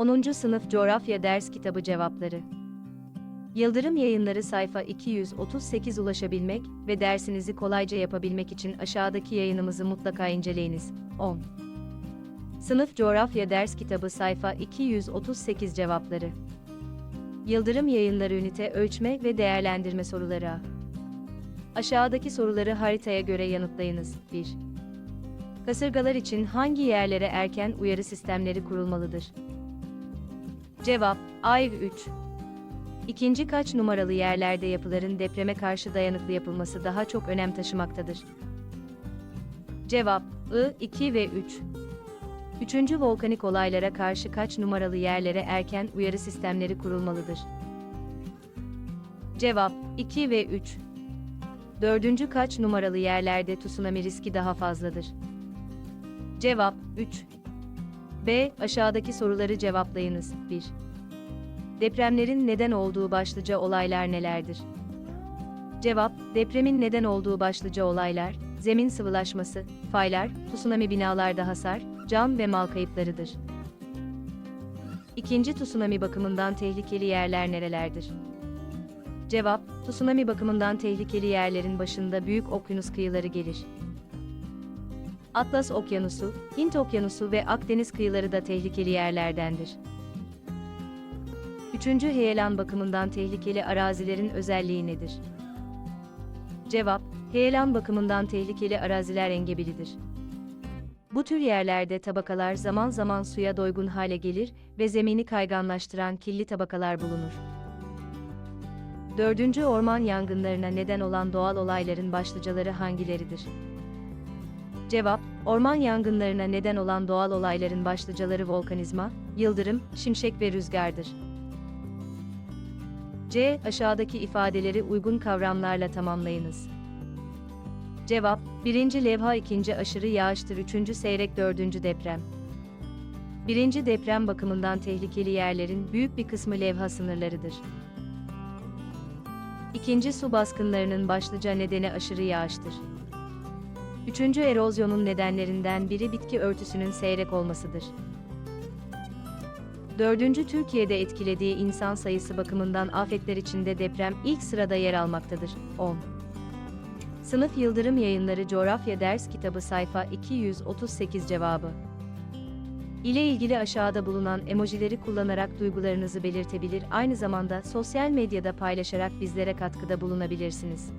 10. Sınıf Coğrafya Ders Kitabı Cevapları Yıldırım Yayınları sayfa 238 ulaşabilmek ve dersinizi kolayca yapabilmek için aşağıdaki yayınımızı mutlaka inceleyiniz. 10. Sınıf Coğrafya Ders Kitabı sayfa 238 Cevapları Yıldırım Yayınları Ünite Ölçme ve Değerlendirme Soruları. Aşağıdaki soruları haritaya göre yanıtlayınız. 1. Kasırgalar için hangi yerlere erken uyarı sistemleri kurulmalıdır? Cevap: A 3. İkinci kaç numaralı yerlerde yapıların depreme karşı dayanıklı yapılması daha çok önem taşımaktadır? Cevap: I 2 ve 3. Üçüncü volkanik olaylara karşı kaç numaralı yerlere erken uyarı sistemleri kurulmalıdır? Cevap: 2 ve 3. Dördüncü kaç numaralı yerlerde tsunami riski daha fazladır? Cevap 3. B. Aşağıdaki soruları cevaplayınız. 1. Depremlerin neden olduğu başlıca olaylar nelerdir? Cevap: Depremin neden olduğu başlıca olaylar, zemin sıvılaşması, faylar, tsunami binalarda hasar, can ve mal kayıplarıdır. İkinci tsunami bakımından tehlikeli yerler nerelerdir? Cevap: Tsunami bakımından tehlikeli yerlerin başında Büyük Okyanus kıyıları gelir. Atlas Okyanusu, Hint Okyanusu ve Akdeniz kıyıları da tehlikeli yerlerdendir. Üçüncü heyelan bakımından tehlikeli arazilerin özelliği nedir? Cevap: Heyelan bakımından tehlikeli araziler engebelidir. Bu tür yerlerde tabakalar zaman zaman suya doygun hale gelir ve zemini kayganlaştıran kirli tabakalar bulunur. Dördüncü orman yangınlarına neden olan doğal olayların başlıcaları hangileridir? Cevap, orman yangınlarına neden olan doğal olayların başlıcaları volkanizma, yıldırım, şimşek ve rüzgardır. C. Aşağıdaki ifadeleri uygun kavramlarla tamamlayınız. Cevap, 1. levha 2. aşırı yağıştır 3. seyrek 4. deprem. 1. deprem bakımından tehlikeli yerlerin büyük bir kısmı levha sınırlarıdır. İkinci su baskınlarının başlıca nedeni aşırı yağıştır. Üçüncü erozyonun nedenlerinden biri bitki örtüsünün seyrek olmasıdır. Dördüncü Türkiye'de etkilediği insan sayısı bakımından afetler içinde deprem ilk sırada yer almaktadır. 10. Sınıf Yıldırım Yayınları Coğrafya Ders Kitabı sayfa 238 cevabı ile ilgili aşağıda bulunan emojileri kullanarak duygularınızı belirtebilir, aynı zamanda sosyal medyada paylaşarak bizlere katkıda bulunabilirsiniz.